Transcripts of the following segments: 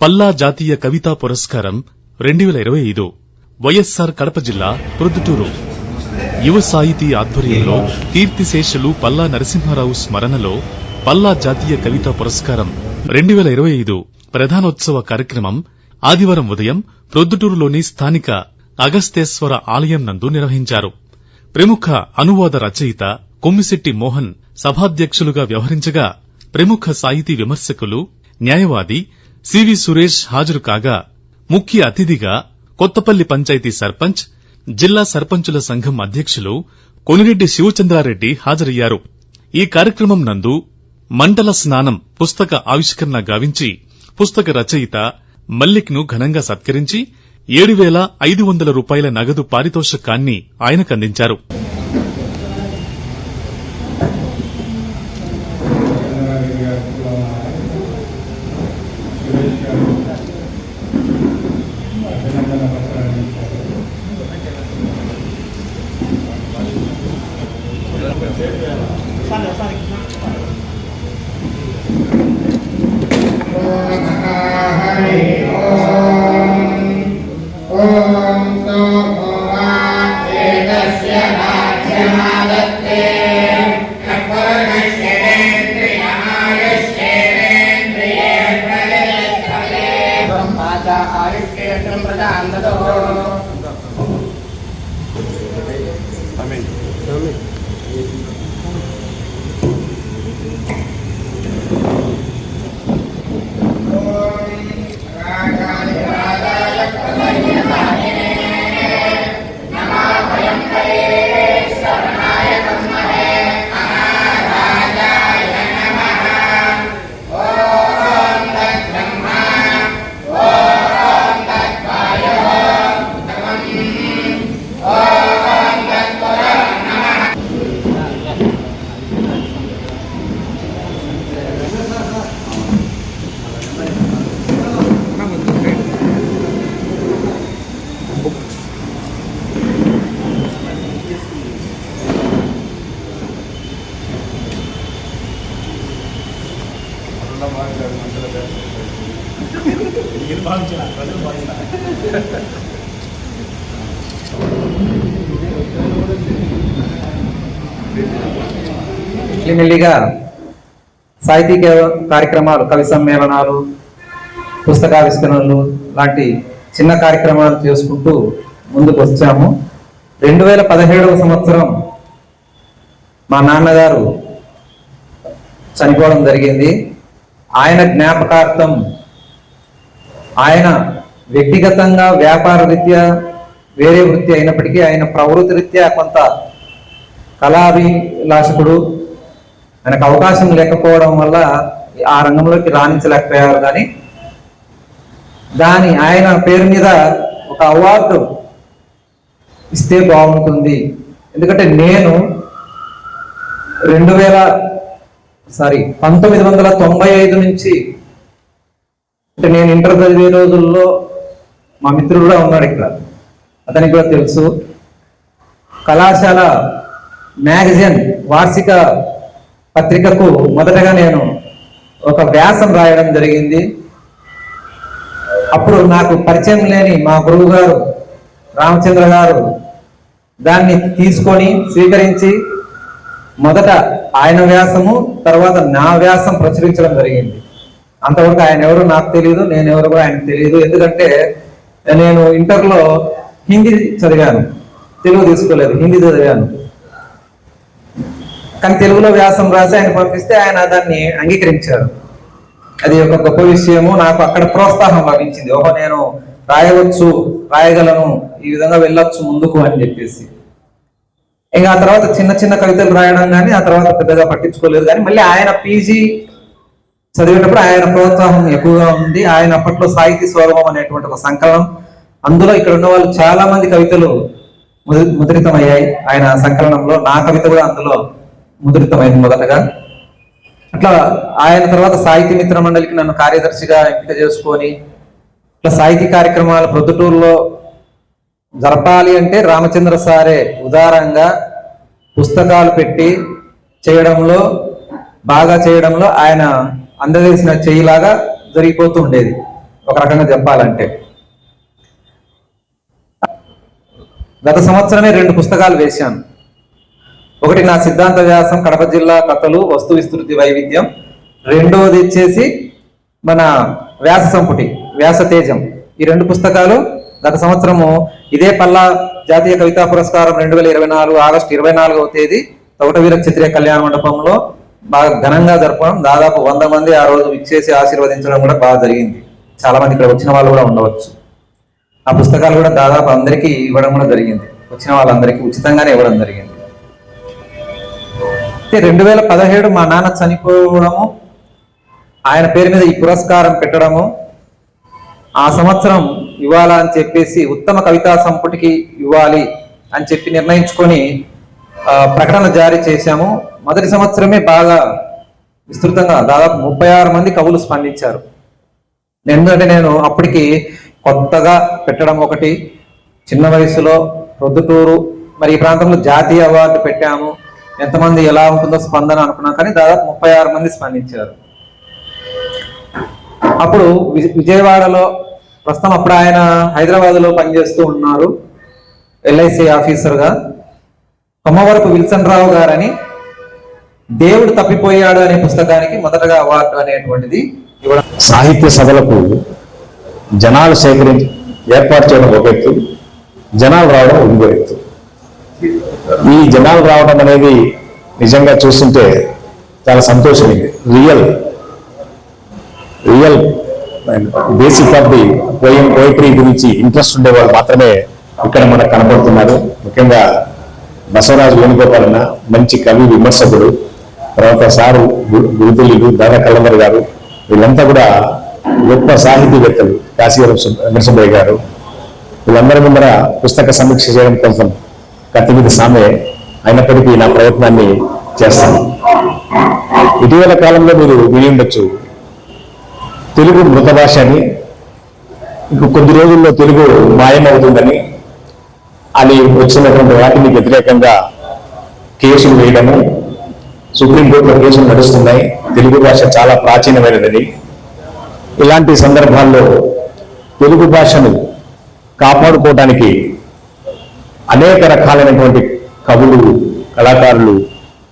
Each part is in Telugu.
పల్లా జాతీయ కవితా పురస్కారం రెండు వేల ఇరవై ఐదు వైఎస్సార్ కడప జిల్లా ప్రొద్దుటూరు యువ సాహితీ ఆధ్వర్యంలో కీర్తిశేషులు పల్లా నరసింహారావు స్మరణలో పల్లా జాతీయ కవితా పురస్కారం రెండు వేల ఇరవై ఐదు ప్రధానోత్సవ కార్యక్రమం ఆదివారం ఉదయం ప్రొద్దుటూరులోని స్థానిక అగస్తేశ్వర ఆలయం నందు నిర్వహించారు. ప్రముఖ అనువాద రచయిత కొమ్మిశెట్టి మోహన్ సభాధ్యక్షులుగా వ్యవహరించగా ప్రముఖ సాహితీ విమర్శకులు న్యాయవాది సివి సురేష్ హాజరు కాగా ముఖ్య అతిథిగా కొత్తపల్లి పంచాయతీ సర్పంచ్ జిల్లా సర్పంచుల సంఘం అధ్యక్షులు కొనిరెడ్డి శివచంద్రారెడ్డి హాజరయ్యారు. ఈ కార్యక్రమం నందు మండల స్నానం పుస్తక ఆవిష్కరణ గావించి పుస్తక రచయిత మల్లిక్ను ఘనంగా సత్కరించి ఏడు వేల ఐదు వందల రూపాయల నగదు పారితోషికాన్ని ఆయనకందించారు మెల్లిగా సాహితీ కార్యక్రమాలు కవి సమ్మేళనాలు పుస్తకావిష్కరణలు లాంటి చిన్న కార్యక్రమాలు చేసుకుంటూ ముందుకు వచ్చాము. రెండు వేల పదిహేడవ సంవత్సరం మా నాన్నగారు చనిపోవడం జరిగింది. ఆయన జ్ఞాపకార్థం ఆయన వ్యక్తిగతంగా వ్యాపార రీత్యా వేరే వృత్తి అయినప్పటికీ ఆయన ప్రవృత్తి రీత్యా కొంత కళాభిలాషకుడు. ఆయనకు అవకాశం లేకపోవడం వల్ల ఆ రంగంలోకి రాణించలేకపోయారు కానీ దాని ఆయన పేరు మీద ఒక అవార్డు ఇస్తే బాగుంటుంది. ఎందుకంటే నేను రెండు వేల సారీ పంతొమ్మిది వందల తొంభై ఐదు నుంచి అంటే నేను ఇంటర్ చదివే రోజుల్లో మా మిత్రుడు కూడా ఉన్నాడు ఇక్కడ. అతనికి కూడా తెలుసు. కళాశాల మ్యాగజైన్ వార్షిక పత్రికకు మొదటగా నేను ఒక వ్యాసం రాయడం జరిగింది. అప్పుడు నాకు పరిచయం లేని మా గురువు గారు రామచంద్ర గారు దాన్ని తీసుకొని స్వీకరించి మొదట ఆయన వ్యాసము తర్వాత నా వ్యాసం ప్రచురించడం జరిగింది. అంతవరకు ఆయన ఎవరు నాకు తెలియదు నేను ఎవరు కూడా ఆయనకు తెలియదు ఎందుకంటే నేను ఇంటర్లో హిందీ చదివాను. తెలుగు తీసుకోలేదు హిందీ చదివాను. కానీ తెలుగులో వ్యాసం రాసి ఆయన పంపిస్తే ఆయన దాన్ని అంగీకరించారు. అది ఒక గొప్ప విషయము. నాకు అక్కడ ప్రోత్సాహం లభించింది. ఓహో నేను రాయవచ్చు రాయగలను ఈ విధంగా వెళ్ళొచ్చు ముందుకు అని చెప్పేసి. ఇంకా ఆ తర్వాత చిన్న చిన్న కవితలు రాయడం కానీ ఆ తర్వాత పెద్దగా పట్టించుకోలేదు. కానీ మళ్ళీ ఆయన పీజీ చదివేటప్పుడు ఆయన ప్రోత్సాహం ఎక్కువగా ఉంది. ఆయన అప్పట్లో సాహితీ స్వరూపం అనేటువంటి ఒక సంకలనం. అందులో ఇక్కడ ఉన్న వాళ్ళు చాలా మంది కవితలు ముద్రితమయ్యాయి. ఆయన సంకలనంలో నా కవిత కూడా అందులో ముద్రితమైంది మొదటగా. అట్లా ఆయన తర్వాత సాహితీ మిత్ర మండలికి నన్ను కార్యదర్శిగా ఎంపిక చేసుకొని ఇట్లా సాహితీ కార్యక్రమాలు ప్రొద్దుటూరులో జరపాలి అంటే రామచంద్ర సారే ఉదారంగా పుస్తకాలు పెట్టి చేయడంలో బాగా చేయడంలో ఆయన అందజేసిన చేయిలాగా జరిగిపోతూ ఉండేది. ఒక రకంగా చెప్పాలంటే. గత సంవత్సరమే రెండు పుస్తకాలు వేశాను. ఒకటి నా సిద్ధాంత వ్యాసం కడప జిల్లా కథలు వస్తు విస్తృతి వైవిధ్యం. రెండవది వచ్చేసి మన వ్యాస సంపుటి వ్యాస తేజం. ఈ రెండు పుస్తకాలు గత సంవత్సరము ఇదే పల్లా జాతీయ కవితా పురస్కారం రెండు వేల ఇరవై నాలుగు ఆగస్టు ఇరవై నాలుగవ తేదీ తోటవీర క్షత్రియ కళ్యాణ మండపంలో బాగా ఘనంగా జరపడం దాదాపు వంద మంది ఆ రోజు ఇచ్చేసి ఆశీర్వదించడం కూడా బాగా జరిగింది. చాలా మంది ఇక్కడ వచ్చిన వాళ్ళు కూడా ఉండవచ్చు. ఆ పుస్తకాలు కూడా దాదాపు అందరికీ ఇవ్వడం కూడా జరిగింది. వచ్చిన వాళ్ళందరికీ ఉచితంగానే ఇవ్వడం జరిగింది. అయితే రెండు వేల పదిహేడు మా నాన్న చనిపోవడము ఆయన పేరు మీద ఈ పురస్కారం పెట్టడము ఆ సంవత్సరం ఇవ్వాలా అని చెప్పేసి ఉత్తమ కవితా సంపుటికి ఇవ్వాలి అని చెప్పి నిర్ణయించుకొని ప్రకటన జారీ చేశాము. మొదటి సంవత్సరమే బాగా విస్తృతంగా దాదాపు ముప్పై ఆరు మంది కవులు స్పందించారు. ఎందుకంటే నేను అప్పటికి కొత్తగా పెట్టడం ఒకటి చిన్న వయసులో ప్రొద్దుటూరు మరి ఈ ప్రాంతంలో జాతీయ అవార్డు పెట్టాము. ఎంతమంది ఎలా ఉంటుందో స్పందన అనుకున్నాం కానీ దాదాపు ముప్పై ఆరు మంది స్పందించారు. అప్పుడు విజయవాడలో ప్రస్తుతం అప్పుడు ఆయన హైదరాబాద్లో పనిచేస్తూ ఉన్నారు. ఎల్ఐసి ఆఫీసర్గా. కొమ్మవరపు విల్సన్ రావు గారని దేవుడు తప్పిపోయాడు అనే పుస్తకానికి మొదటగా అవార్డు అనేటువంటిది ఇవ్వడం. సాహిత్య సభలకు జనాలు సేకరించి ఏర్పాటు చేయడం ఒక ఎత్తు జనాలు రావడం ఇంకో ఎత్తు. ఈ జనాలు రావడం అనేది నిజంగా చూస్తుంటే చాలా సంతోషమైంది. Real real basic of the poem poetry గురించి ఇంట్రెస్ట్ ఉండే వాళ్ళు మాత్రమే ఇక్కడ మనకు కనబడుతున్నారు. ముఖ్యంగా బసవరాజు వేణుగోపాలన్న మంచి కవి విమర్శకుడు తర్వాత సారు గు- దాదా కల్లమరి గారు వీళ్ళంతా కూడా గొప్ప సాహితీవేత్తలు కాశీవరం నరసింహయ్య గారు. వీళ్ళందరి ముందర పుస్తక సమీక్ష చేయడం కోసం కత్తిమీద సామే అయినప్పటికీ నా ప్రయత్నాన్ని చేస్తాను. ఇటీవల కాలంలో మీరు విని ఉండొచ్చు. తెలుగు మృత భాష అని ఇంక కొద్ది రోజుల్లో తెలుగు మాయమవుతుందని అని వచ్చినటువంటి వాటిని వ్యతిరేకంగా కేసులు వేయడము సుప్రీంకోర్టులో కేసులు నడుస్తున్నాయి. తెలుగు భాష చాలా ప్రాచీనమైనది. ఇలాంటి సందర్భాల్లో తెలుగు భాషను కాపాడుకోవడానికి అనేక రకాలైనటువంటి కవులు కళాకారులు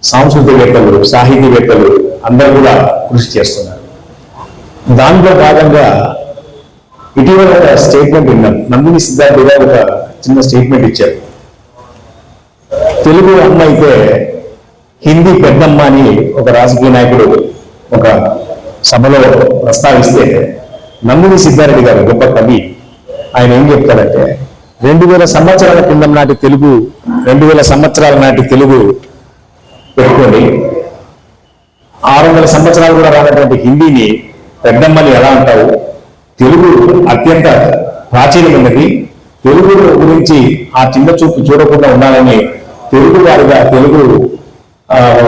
సాంస్కృతికవేత్తలు సాహితీవేత్తలు అందరూ కూడా కృషి చేస్తున్నారు. దాంట్లో భాగంగా ఇటీవల స్టేట్మెంట్ విన్నాం. నందిని సిద్ధార్థ గారు ఒక చిన్న స్టేట్మెంట్ ఇచ్చారు. తెలుగు అమ్మ అయితే హిందీ పెద్దమ్మ అని ఒక రాజకీయ నాయకుడు ఒక సభలో ప్రస్తావిస్తే నందిని సిద్ధారెడ్డి గారు గొప్ప కవి. ఆయన ఏం చెప్తారంటే రెండు వేల సంవత్సరాల కింద నాటి తెలుగు రెండు వేల సంవత్సరాల నాటి తెలుగు పెట్టుకొని ఆరు వందల సంవత్సరాలు కూడా రానటువంటి హిందీని పెద్దమ్మని ఎలా అంటావు? తెలుగు అత్యంత ప్రాచీనమైనది తెలుగు గురించి ఆ చిన్న చూపు చూడకుండా ఉండాలని తెలుగు వారిగా తెలుగు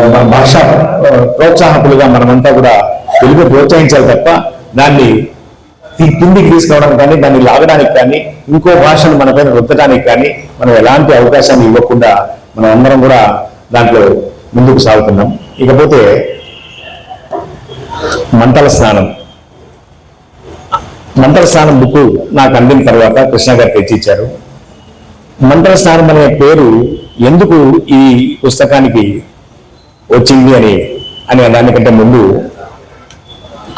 మన భాష ప్రోత్సాహకులుగా మనమంతా కూడా తెలుగు ప్రోత్సహించాలి తప్ప దాన్ని ఈ కిందికి తీసుకురావడం కానీ దాన్ని లాగడానికి కానీ ఇంకో భాషను మన పైన రుద్దడానికి కానీ మనం ఎలాంటి అవకాశాన్ని ఇవ్వకుండా మనం అందరం కూడా దాంట్లో ముందుకు సాగుతున్నాం. ఇకపోతే మంటల స్నానం. మంటల స్నానం బుక్ నాకు అందిన తర్వాత కృష్ణ గారు తెచ్చిచ్చారు. మంటల స్నానం అనే పేరు ఎందుకు ఈ పుస్తకానికి వచ్చింది అని అనే దానికంటే ముందు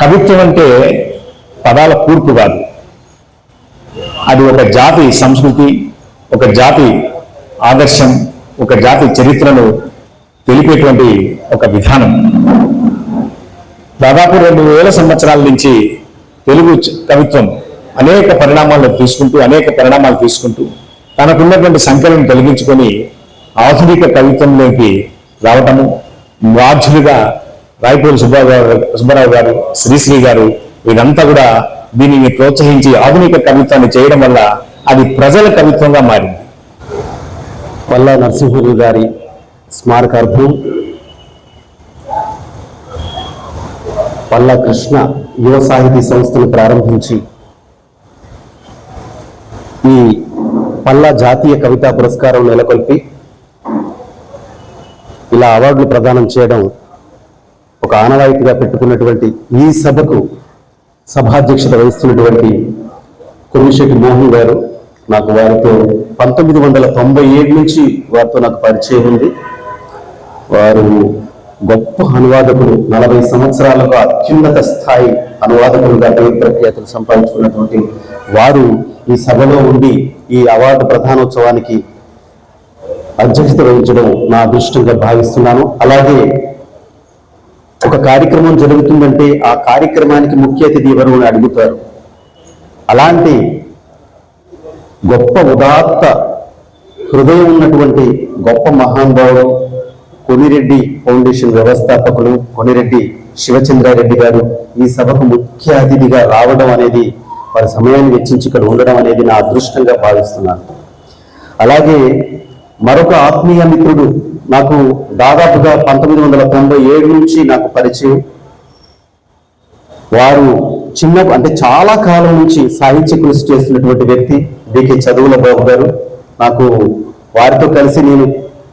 కవిత్వం అంటే పదాల కూర్పు కాదు. అది ఒక జాతి సంస్కృతి ఒక జాతి ఆదర్శం ఒక జాతి చరిత్రను తెలిపేటువంటి ఒక విధానం. దాదాపు రెండు వేల సంవత్సరాల నుంచి తెలుగు కవిత్వం అనేక పరిణామాలు తీసుకుంటూ అనేక పరిణామాలు తీసుకుంటూ తనకున్నటువంటి సంఖ్యలను తొలగించుకొని ఆధునిక కవిత్వంలోకి రావటము బాధ్యులుగా రాయపూరి సుబ్బారావు సుబ్బారావు గారు శ్రీశ్రీ గారు వీరంతా కూడా దీనిని ప్రోత్సహించి ఆధునిక కవిత్వాన్ని చేయడం వల్ల అది ప్రజల కవిత్వంగా మారింది. పల్లా నరసింహులు గారి స్మారకార్థం పల్లా కృష్ణ యువ సాహితీ సంస్థను ప్రారంభించి ఈ పల్లా జాతీయ కవితా పురస్కారం నెలకొల్పి ఇలా అవార్డులు ప్రదానం చేయడం ఒక ఆనవాయితీగా పెట్టుకున్నటువంటి ఈ సభకు సభాధ్యక్షత వహిస్తున్నటువంటి కొమ్మిశెట్టి మోహన్ గారు నాకు వారితో పంతొమ్మిది వందల తొంభై ఏడు నుంచి వారితో నాకు పరిచయం ఉంది. వారు గొప్ప అనువాదకుడు నలభై సంవత్సరాలుగా అత్యున్నత స్థాయి అనువాదకులుగా పేరు ప్రఖ్యాతులు సంపాదించుకున్నటువంటి వారు ఈ సభలో ఉండి ఈ అవార్డు ప్రధానోత్సవానికి అధ్యక్షత వహించడం నా అదృష్టంగా భావిస్తున్నాను. అలాగే ఒక కార్యక్రమం జరుగుతుందంటే ఆ కార్యక్రమానికి ముఖ్య అతిథి ఎవరు అని అడుగుతారు. అలాంటి గొప్ప ఉదాత్త హృదయం ఉన్నటువంటి గొప్ప మహానుభావుడు కొనిరెడ్డి ఫౌండేషన్ వ్యవస్థాపకులు కొనిరెడ్డి శివచంద్రారెడ్డి గారు ఈ సభకు ముఖ్య అతిథిగా రావడం అనేది వారి సమయాన్ని వెచ్చించి ఇక్కడ ఉండడం అనేది నా అదృష్టంగా భావిస్తున్నాను. అలాగే మరొక ఆత్మీయ మిత్రుడు నాకు దాదాపుగా పంతొమ్మిది వందల తొంభై ఏడు నుంచి నాకు పరిచయం. వారు చిన్న అంటే చాలా కాలం నుంచి సాహిత్య కృషి చేస్తున్నటువంటి వ్యక్తి డికే చదువుల బాబు గారు. నాకు వారితో కలిసి నేను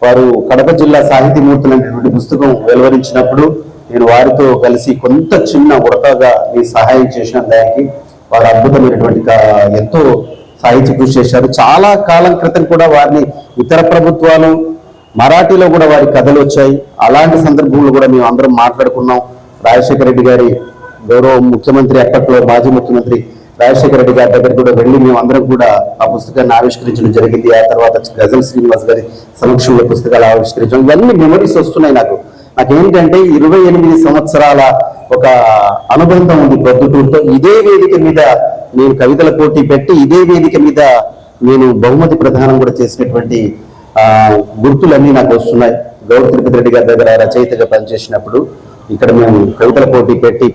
వారు కడప జిల్లా సాహితీమూర్తులు అనేటువంటి పుస్తకం వెలువరించినప్పుడు నేను వారితో కలిసి కొంత చిన్న ఉడతగా మీ సహాయం చేసిన దానికి. వారు అద్భుతమైనటువంటి ఎంతో సాహిత్య కృషి చేశారు. చాలా కాలం క్రితం కూడా వారిని ఇతర ప్రభుత్వాలు మరాఠీలో కూడా వారి కథలు వచ్చాయి. అలాంటి సందర్భంలో కూడా మేము అందరం మాట్లాడుకున్నాం. రాజశేఖర రెడ్డి గారి గౌరవ ముఖ్యమంత్రి అప్పట్లో మాజీ ముఖ్యమంత్రి రాజశేఖర రెడ్డి గారి దగ్గర కూడా వెళ్ళి మేము అందరం కూడా ఆ పుస్తకాన్ని ఆవిష్కరించడం జరిగింది. ఆ తర్వాత గజల్ శ్రీనివాస్ గారి సమక్షంలో పుస్తకాలు ఆవిష్కరించడం. ఇవన్నీ మెమరీస్ వస్తున్నాయి నాకు. నాకేంటంటే ఇరవై ఎనిమిది సంవత్సరాల ఒక అనుబంధం ఉంది ప్రొద్దుటూరుతో ఇదే వేదిక మీద నేను కవితల పోటీ పెట్టి ఇదే వేదిక మీద నేను బహుమతి ప్రధానం కూడా చేసినటువంటి ఆ గుర్తులన్నీ నాకు వస్తున్నాయి. గౌరవ తిరుపతి రెడ్డి గారి దగ్గర రచయితగా పనిచేసినప్పుడు ఇక్కడ మేము కవితల పోటీ పెట్టి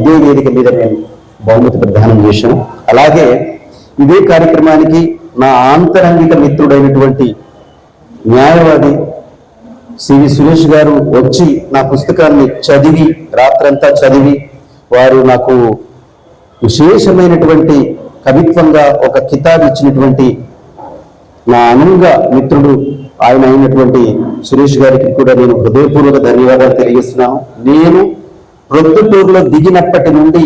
ఇదే వేదిక మీద మేము బహుమతి ప్రదానం చేశాం. అలాగే ఇదే కార్యక్రమానికి నా ఆంతరంగిక మిత్రుడైనటువంటి న్యాయవాది సివి సురేష్ గారు వచ్చి నా పుస్తకాన్ని చదివి రాత్రంతా చదివి వారు నాకు విశేషమైనటువంటి కవిత్వంగా ఒక కితాబ్ ఇచ్చినటువంటి నా అనుంగ మిత్రుడు ఆయన అయినటువంటి సురేష్ గారికి కూడా నేను హృదయపూర్వక ధన్యవాదాలు తెలియజేస్తున్నాను. నేను ప్రొద్దుటూరులో దిగినప్పటి నుండి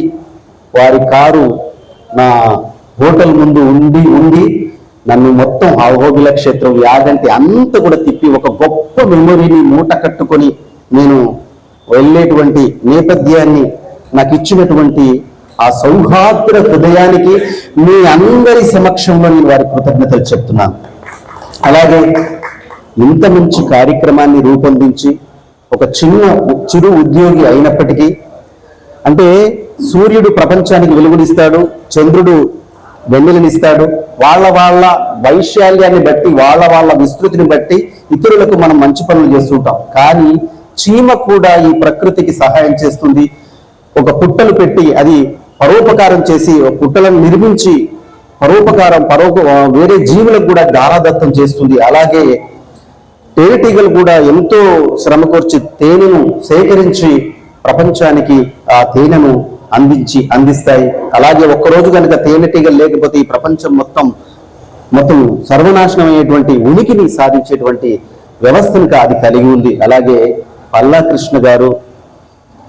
వారి కారు నా హోటల్ ముందు ఉండి ఉండి నన్ను మొత్తం అహోబిల క్షేత్రం యాగంటి అంతా కూడా తిప్పి ఒక గొప్ప మెమొరీని మూట కట్టుకొని నేను వెళ్ళేటువంటి నేపథ్యాన్ని నాకు ఇచ్చినటువంటి ఆ సౌహార్ద్ర హృదయానికి మీ అందరి సమక్షంలో నేను వారి కృతజ్ఞతలు చెప్తున్నాను. అలాగే ఇంత మంచి కార్యక్రమాన్ని రూపొందించి ఒక చిన్న చిరు ఉద్యోగి అయినప్పటికీ అంటే సూర్యుడు ప్రపంచానికి వెలుగునిస్తాడు చంద్రుడు వెన్నెలనిస్తాడు. వాళ్ళ వాళ్ళ వైశాల్యాన్ని బట్టి వాళ్ళ వాళ్ళ విస్తృతిని బట్టి ఇతరులకు మనం మంచి పనులు చేస్తుంటాం కానీ చీమ కూడా ఈ ప్రకృతికి సహాయం చేస్తుంది. ఒక పుట్టలు పెట్టి అది పరోపకారం చేసి ఒక పుట్టలను నిర్మించి పరోపకారం పరోప వేరే జీవులకు కూడా దారాదత్తం చేస్తుంది. అలాగే తేనెటీగలు కూడా ఎంతో శ్రమ కోర్చి తేనెను సేకరించి ప్రపంచానికి ఆ తేనెను అందించి అందిస్తాయి. అలాగే ఒక్కరోజు కనుక తేనెటీగలు లేకపోతే ఈ ప్రపంచం మొత్తం మొత్తం సర్వనాశనం అయ్యేటువంటి ఉనికిని సాధించేటువంటి వ్యవస్థను అది కలిగి ఉంది. అలాగే పల్లా కృష్ణ గారు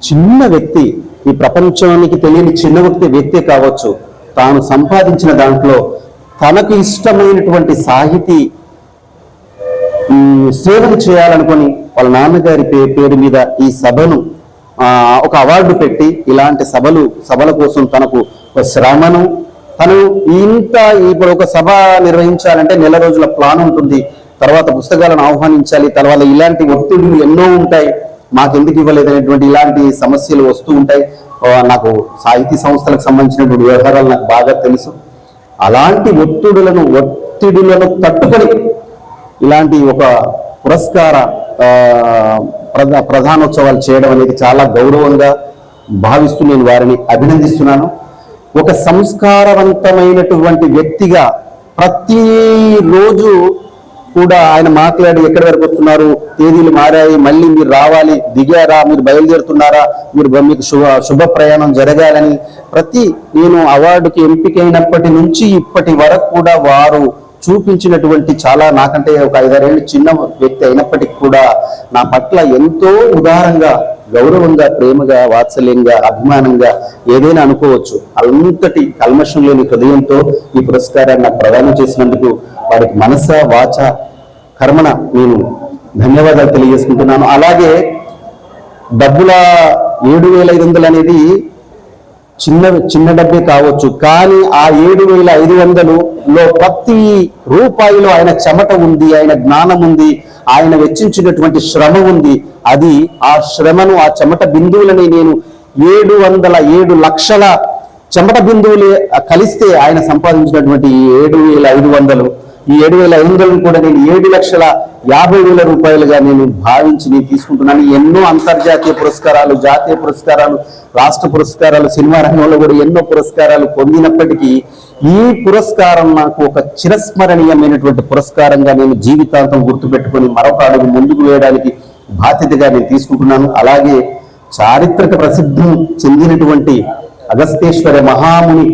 చిన్న వ్యక్తి ఈ ప్రపంచానికి తెలియని చిన్న వ్యక్తి వ్యక్తే కావచ్చు తాను సంపాదించిన దాంట్లో తనకు ఇష్టమైనటువంటి సాహితీ సేవలు చేయాలనుకొని వాళ్ళ నాన్నగారి పే పేరు మీద ఈ సభను ఒక అవార్డు పెట్టి ఇలాంటి సభలు సభల కోసం తనకు ఒక శ్రమను తను ఇంత ఇప్పుడు ఒక సభ నిర్వహించాలంటే నెల రోజుల ప్లాన్ ఉంటుంది. తర్వాత పుస్తకాలను ఆహ్వానించాలి తర్వాత ఇలాంటి ఒత్తిడులు ఎన్నో ఉంటాయి. మాకు ఎందుకు ఇవ్వలేదనేటువంటి ఇలాంటి సమస్యలు వస్తూ ఉంటాయి. నాకు సాహితీ సంస్థలకు సంబంధించినటువంటి వ్యవహారాలు నాకు బాగా తెలుసు. అలాంటి ఒత్తిడులను ఒత్తిడులను తట్టుకొని ఇలాంటి ఒక పురస్కార ప్రధా ప్రధానోత్సవాలు చేయడం అనేది చాలా గౌరవంగా భావిస్తూ నేను వారిని అభినందిస్తున్నాను. ఒక సంస్కారవంతమైనటువంటి వ్యక్తిగా ప్రతిరోజు కూడా ఆయన మాట్లాడి ఎక్కడి వరకు వస్తున్నారు తేదీలు మారాయి మళ్ళీ మీరు రావాలి దిగారా మీరు బయలుదేరుతున్నారా మీరు మీకు శుభ శుభ ప్రయాణం జరగాలని ప్రతి నేను అవార్డుకి ఎంపికైనప్పటి నుంచి ఇప్పటి వరకు కూడా వారు చూపించినటువంటి చాలా నాకంటే ఒక ఐదారేళ్ళు చిన్న వ్యక్తి అయినప్పటికీ కూడా నా పట్ల ఎంతో ఉదారంగా గౌరవంగా ప్రేమగా వాత్సల్యంగా అభిమానంగా ఏదైనా అనుకోవచ్చు అంతటి కల్మషం లేని హృదయంతో ఈ పురస్కారాన్ని నాకు ప్రదానం చేసినందుకు వారికి మనస వాచ కర్మణ నేను ధన్యవాదాలు తెలియజేసుకుంటున్నాను. అలాగే డబ్బుల ఏడు వేల ఐదు వందలు అనేది చిన్న చిన్న డబ్బే కావచ్చు. కానీ ఆ ఏడు వేల ఐదు వందలు లో ప్రతి రూపాయిలో ఆయన చెమట ఉంది ఆయన జ్ఞానం ఉంది ఆయన వెచ్చించినటువంటి శ్రమ ఉంది. అది ఆ శ్రమను ఆ చెమట బిందువులని నేను ఏడు వందల ఏడు లక్షల చెమట బిందువులు కలిస్తే ఆయన సంపాదించినటువంటి ఏడు వేల ఐదు వందలు ఈ ఏడు వేల ఐదు వందలను కూడా నేను ఏడు లక్షల యాభై వేల రూపాయలుగా నేను భావించి నేను తీసుకుంటున్నాను. ఎన్నో అంతర్జాతీయ పురస్కారాలు జాతీయ పురస్కారాలు రాష్ట్ర పురస్కారాలు సినిమా రంగంలో కూడా ఎన్నో పురస్కారాలు పొందినప్పటికీ ఈ పురస్కారం నాకు ఒక చిరస్మరణీయమైనటువంటి పురస్కారంగా నేను జీవితాంతం గుర్తుపెట్టుకొని మరొక అడుగు ముందుకు వేయడానికి బాధ్యతగా నేను తీసుకుంటున్నాను. అలాగే చారిత్రక ప్రసిద్ధం చెందినటువంటి అగస్తేశ్వర మహాముని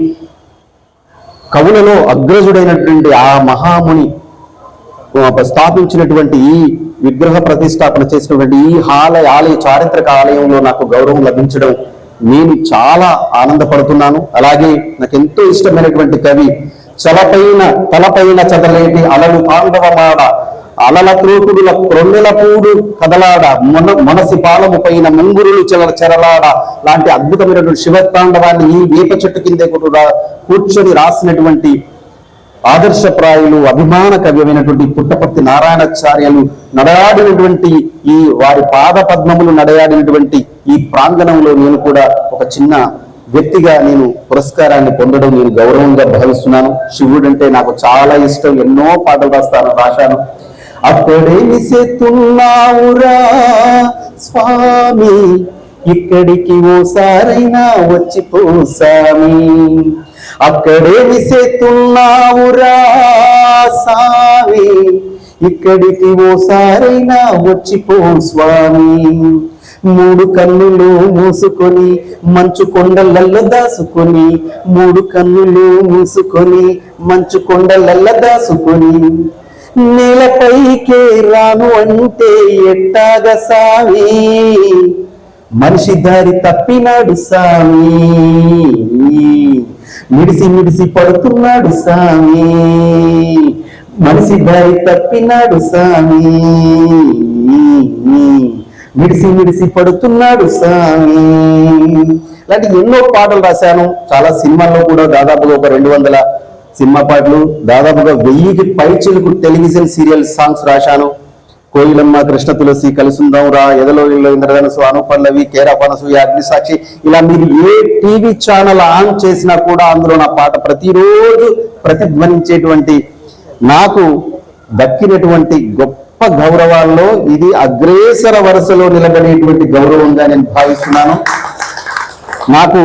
కవులలో అగ్రజుడైనటువంటి ఆ మహాముని స్థాపించినటువంటి ఈ విగ్రహ ప్రతిష్టాపన చేసినటువంటి ఈ ఆలయ ఆలయ చారిత్రక ఆలయంలో నాకు గౌరవం లభించడం నేను చాలా ఆనందపడుతున్నాను. అలాగే నాకు ఎంతో ఇష్టమైనటువంటి కవి చలపైన తలపైన చదలేటి అలలు పాండవమాడ అలల త్రోకుడుల క్రొన్నెల పూడు కదలాడ మన మనసి పాలము పైన ముంగురులు చెల చెరలాడ. లాంటి అద్భుతమైనటువంటి శివతాండవాన్ని ఈ వేప చెట్టు కిందే కూడా కూర్చొని రాసినటువంటి ఆదర్శప్రాయులు అభిమాన కవ్యమైనటువంటి పుట్టపర్తి నారాయణాచార్యులు నడయాడినటువంటి ఈ వారి పాద పద్మములు నడయాడినటువంటి ఈ ప్రాంగణంలో నేను కూడా ఒక చిన్న వ్యక్తిగా నేను పురస్కారాన్ని పొందడం నేను గౌరవంగా భావిస్తున్నాను. శివుడు అంటే నాకు చాలా ఇష్టం. ఎన్నో పాటలు రాస్తాను రాశాను. అక్కడే నిసెత్తున్నావురా స్వామి ఇక్కడికి ఓసారైనా వచ్చిపో స్వామి. అక్కడే నిసెత్తున్నావురా స్వామి ఇక్కడికి ఓసారైనా వచ్చిపో స్వామి. మూడు కన్నులు మూసుకొని మంచు కొండలల్ల దాసుకొని మూడు కన్నులు మూసుకొని మంచు కొండలల్ల దాసుకొని నేలపైకే రాను అంటే ఎట్టాగ సామి? మనిషి దారి తప్పినాడు సామి. మిడిసి మిడిసి పడుతున్నాడు సామి. మనిషి దారి తప్పినాడు సామి. మిడిసి మిడిసి పడుతున్నాడు సామి. ఇలాంటి ఎన్నో పాటలు రాశాను. చాలా సినిమాల్లో కూడా దాదాపుగా ఒక రెండు వందల సినిమా పాటలు దాదాపుగా వెయ్యికి పైచిలకు టెలివిజన్ సీరియల్ సాంగ్స్ రాశాను. కోయిలమ్మ కృష్ణ తులసి కలుసుందాం రా ఎదలో ఇల్లు ఇంద్రధనసు అనుపల్లవి కేరాపనసు అగ్ని ఇలా మీరు ఏ టీవీ ఛానల్ ఆన్ చేసినా కూడా అందులో నా పాట ప్రతిరోజు ప్రతిధ్వనించేటువంటి నాకు దక్కినటువంటి గొప్ప గౌరవాల్లో ఇది అగ్రేసర వరుసలో నిలబడేటువంటి గౌరవంగా నేను భావిస్తున్నాను. నాకు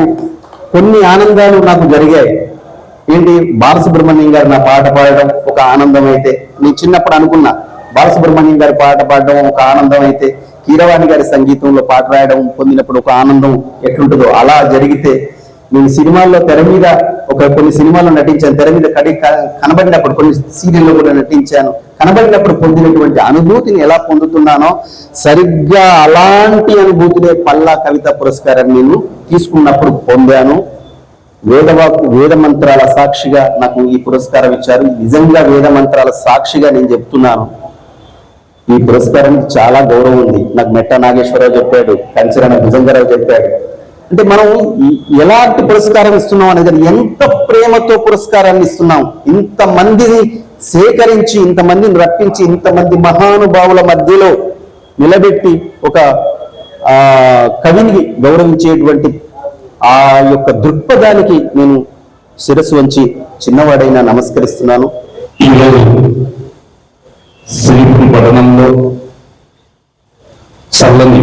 కొన్ని ఆనందాలు నాకు జరిగాయి. ఏంటి? బాలసుబ్రహ్మణ్యం గారు నా పాట పాడడం ఒక ఆనందం అయితే నేను చిన్నప్పుడు అనుకున్నా బాలసుబ్రహ్మణ్యం గారి పాట పాడడం ఒక ఆనందం అయితే కీరవాణి గారి సంగీతంలో పాట రాయడం పొందినప్పుడు ఒక ఆనందం ఎట్లుంటుందో అలా జరిగితే నేను సినిమాల్లో తెర మీద ఒక కొన్ని సినిమాల్లో నటించాను. తెర మీద కడి క- కనబడినప్పుడు కొన్ని సీరియల్లో కూడా నటించాను. కనబడినప్పుడు పొందినటువంటి అనుభూతిని ఎలా పొందుతున్నానో సరిగ్గా అలాంటి అనుభూతినే పల్లా కవిత పురస్కారం నేను తీసుకున్నప్పుడు పొందాను. వేదవాకు వేద మంత్రాల సాక్షిగా నాకు ఈ పురస్కారం ఇచ్చారు. నిజంగా వేద మంత్రాల సాక్షిగా నేను చెప్తున్నాను. ఈ పురస్కారానికి చాలా గౌరవం ఉంది. నాకు మెట్ట నాగేశ్వరరావు చెప్పాడు కంచరణ భుజంగరావు చెప్పాడు. అంటే మనం ఎలాంటి పురస్కారం ఇస్తున్నాం అనేది ఎంత ప్రేమతో పురస్కారాన్ని ఇస్తున్నాం. ఇంత మందిని సేకరించి ఇంతమందిని రప్పించి ఇంతమంది మహానుభావుల మధ్యలో నిలబెట్టి ఒక ఆ కవిని గౌరవించేటువంటి ఆ యొక్క దృక్పథానికి నేను శిరస్సు వంచి చిన్నవాడైనా నమస్కరిస్తున్నాను. ఈరోజు శ్రీపురి పట్టణంలో చల్లని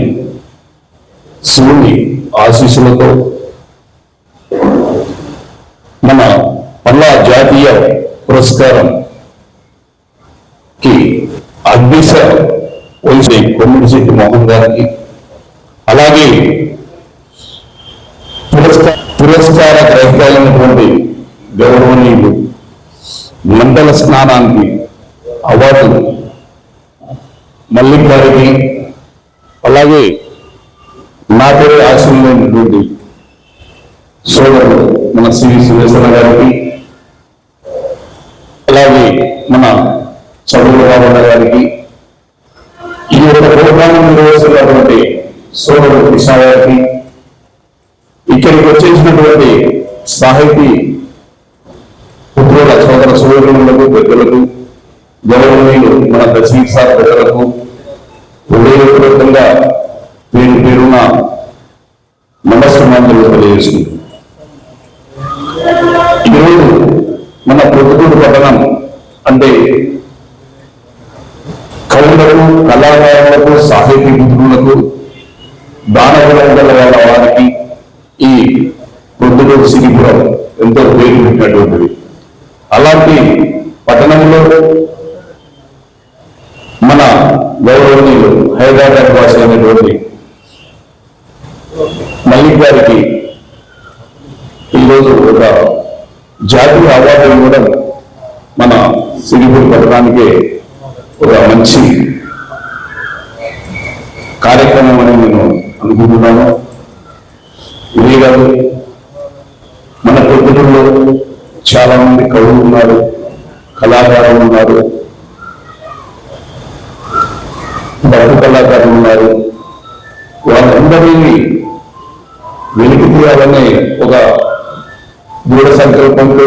శివుని ఆశీస్సులతో మన పల్లా జాతీయ పురస్కారం కి అగ్నిశ వయసు కొమ్మిడిశెట్టి మోహన్ గారికి అలాగే పురస్కార పురస్కార గౌరవనీయులు మండల స్నానానికి అవార్డు మల్లిక్ గారికి అలాగే నా పేరు ఆశీర్వైనటువంటి సోదరుడు మన శ్రీ సురేశ్వర గారికి అలాగే మన చదువుల బాబన్న గారికి ఈ యొక్క ప్రోగ్రాం నిర్వహిస్తున్నటువంటి సోదరుడు కృష్ణ గారికి ఇక్కడికి వచ్చేసినటువంటి సాహితీ పుత్రుల సోదర సోదరులకు పెద్దలకు గౌరవనీయులు మన దశీ సార్ పెద్దలకు హృదయపూర్వకంగా పేరు పేరున నమస్కారాలు తెలియజేసుకుంటున్నాను ఈరోజు మన ప్రొద్దుటూరు పట్టణం అంటే కవులకు కళాకారులకు సాహితీ మిత్రులకు దానగుణం గల వాళ్ళ ప్రొద్దుటూరు కూడా ఎంతో పేరు పెట్టినటువంటిది అలాంటి పట్టణంలో మన గౌరవనీయులు హైదరాబాద్ వాసి అనేటువంటి మల్లిక్ గారికి ఈరోజు ఒక జాతీయ అవార్డు ఇవ్వడం మన సిరిపూర్ పట్టణానికి ఒక మంచి కార్యక్రమం అని నేను అనుకుంటున్నాను. ఇదే కాదు మన పొద్దుటూరులో చాలా మంది కవులు ఉన్నారు కళాకారులు ఉన్నారు డబ్బు కళాకారులు ఉన్నారు వాళ్ళందరినీ వెలికి తీయాలనే ఒక దృఢ సంకల్పంతో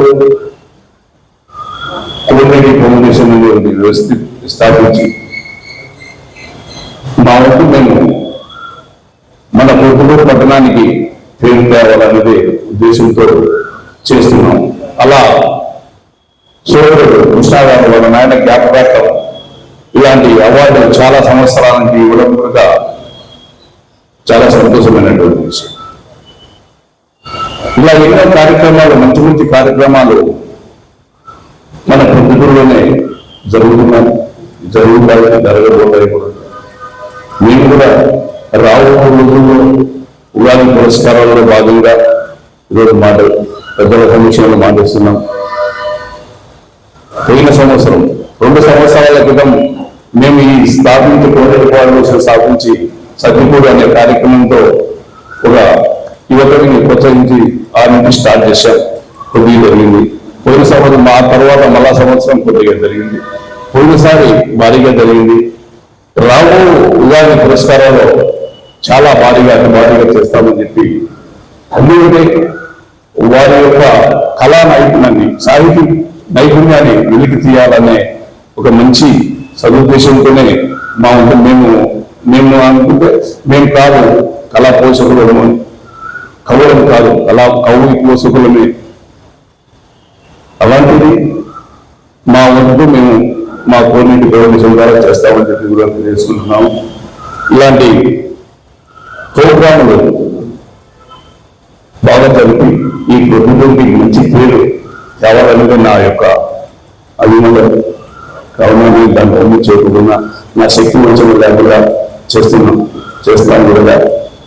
కోనేటి ఫౌండేషన్ అనేది వ్యవస్థ స్థాపించి మా వంతు మేము మన పొద్దుటూరు పట్టణానికి పేరు తేవాలనేది ఉద్దేశంతో చేస్తున్నాము. అలా సూర్యుడు కృష్ణాగారు వాళ్ళ నాయన జ్ఞాపకార్థం ఇలాంటి అవార్డు చాలా సంవత్సరాల నుంచి ఇవ్వడం కూడా చాలా సంతోషమైనటువంటి విషయం. ఇలా ఎన్నో కార్యక్రమాలు మంచి మంచి కార్యక్రమాలు మన ప్రొద్దుటూరులోనే జరుగుతున్నాయి జరుగుతాయి జరగబోతాయి కూడా. మేము కూడా రాబోయే రోజుల్లో ఉగాది పురస్కారాల్లో భాగంగా ఈరోజు మాట్లాడుతున్నాం. పెద్దల సమీక్షలను మాటిస్తున్నాం. పోయిన సంవత్సరం రెండు సంవత్సరాల క్రితం మేము ఈ స్థాపించి కోటేటి ఫౌండేషన్ స్థాపించి సత్యపూడి అనే కార్యక్రమంతో ఒక యువకుడిని ప్రోత్సహించి ఆ నుంచి స్టార్ట్ చేశాం. కొద్దిగా జరిగింది. పోయిన సంవత్సరం మా తర్వాత మళ్ళా సంవత్సరం కొద్దిగా జరిగింది. పోయినసారి భారీగా జరిగింది. రాబో ఉగాది పురస్కారాలు చాలా భారీగా అతి భారీగా చేస్తామని చెప్పి అందుకే వారి యొక్క కళా నైపుణ్యాన్ని సాహితీ నైపుణ్యాన్ని వెలికి తీయాలనే ఒక మంచి సదుద్దేశంతోనే మా మేము మేము అనుకుంటే మేము కాదు కళా పోషకులము అని. కవులం కాదు కళా కవులు పోషకులమే. అలాంటిది మా వంతు మేము మా కోరినటి ఫౌండేషన్ ద్వారా చేస్తామని చెప్పి కూడా తెలియజేసుకుంటున్నాము. ఇలాంటి ప్రోగ్రాములు బాగా జరిపి ఈ ప్రభుత్వంకి మంచి పేరు తేవాలనేది నా యొక్క అభిమతం కావున నేను దాన్ని ఒమ్ము చేయకుండా నా శక్తి వంచన లేకుండా చేస్తున్నాం చేస్తాను కూడా.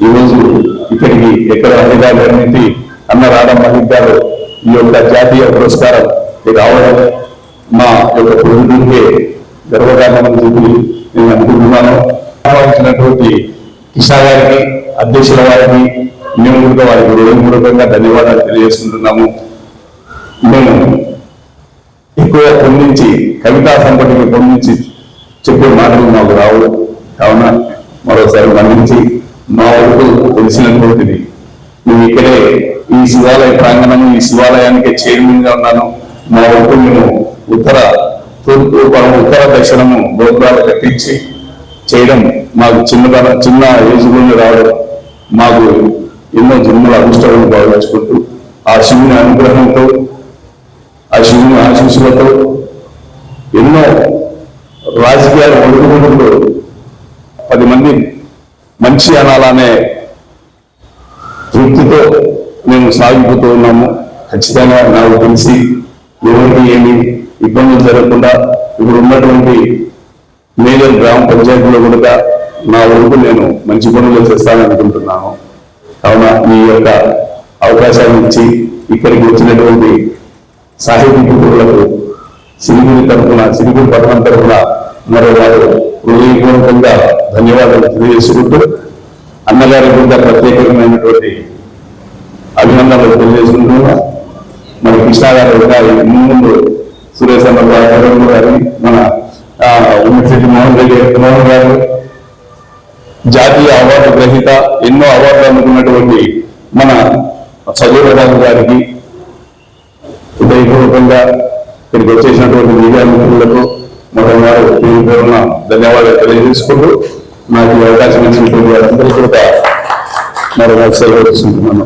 ఈరోజు ఇక్కడికి ఎక్కడ హైదరాబాద్ నుండి అన్న రాధా మహిళ గారు ఈ యొక్క జాతీయ పురస్కారం రావడం మా యొక్క ప్రభుత్వంకే గర్వకారణం చెప్పి నేను అనుకుంటున్నాను. ఆహ్వానించినటువంటి కిషా గారికి అధ్యక్షుల వారికి మేము కూడా వారికి హృదయపూర్వకంగా ధన్యవాదాలు తెలియజేసుకుంటున్నాము. మేము ఎక్కువగా పొందించి కవితా సంపటికి పొందించి చెప్పే మాటలు మాకు రావు. కావున మరోసారి మన్నించి మా వరకు తెలిసినటువంటిది. మేము ఇక్కడే ఈ శివాలయ ప్రాంగణం ఈ శివాలయానికి చైర్మన్గా ఉన్నాను. మా వరకు మేము ఉత్తర తూర్పు ఉత్తర దక్షిణము గోపురాలు కట్టించి చేయడం మాకు చిన్నతన చిన్న ఏజ్ రావడం మాకు ఎన్నో జన్మల అదృష్టాలను భావించుకుంటూ ఆ శివుని అనుగ్రహంతో ఆ శివుని ఆశీస్సులతో ఎన్నో రాజకీయాలు ఒడుగుకుంటూ పది మంది మంచి అనాలనే తృప్తితో మేము సాగిపోతూ ఉన్నాము. ఖచ్చితంగా నాకు తెలిసి ఎవరికి ఏమి ఇబ్బందులు జరగకుండా ఇప్పుడు ఉన్నటువంటి మేజర్ గ్రామ పంచాయతీలో కూడా నా వరకు నేను మంచి పనులు చేస్తాననుకుంటున్నాను కావున మీ యొక్క అవకాశాన్ని ఇచ్చి ఇక్కడికి వచ్చినటువంటి సాహితీ మిత్రులకు సిరిగిరి తరఫున సిరిగిరి పట్టణం తరఫున మరో వారు హృదయపూర్వకంగా ధన్యవాదాలు తెలియజేసుకుంటూ అన్నగారి కూడా ప్రత్యేకమైనటువంటి అభినందనలు తెలియజేసుకుంటున్నా. మన కృష్ణ గారు కూడా ముందు సురేష్ అన్న గారు మన ఆ, మోహన్ రెడ్డి మోహన్ గారు జాతీయ అవార్డు గ్రహీత ఎన్నో అవార్డులు అందుకున్నటువంటి మన చదువురాజు గారికి హృదయపూర్వకంగా ఇక్కడికి వచ్చేసినటువంటి మీడియా మిత్రులకు మరోమారు పేరు పేరున ధన్యవాదాలు తెలియజేసుకుంటూ నాకు ఈ అవకాశం ఇచ్చినటువంటి వారందరికీ కూడా మరో సెలవు తీసుకుంటున్నాను.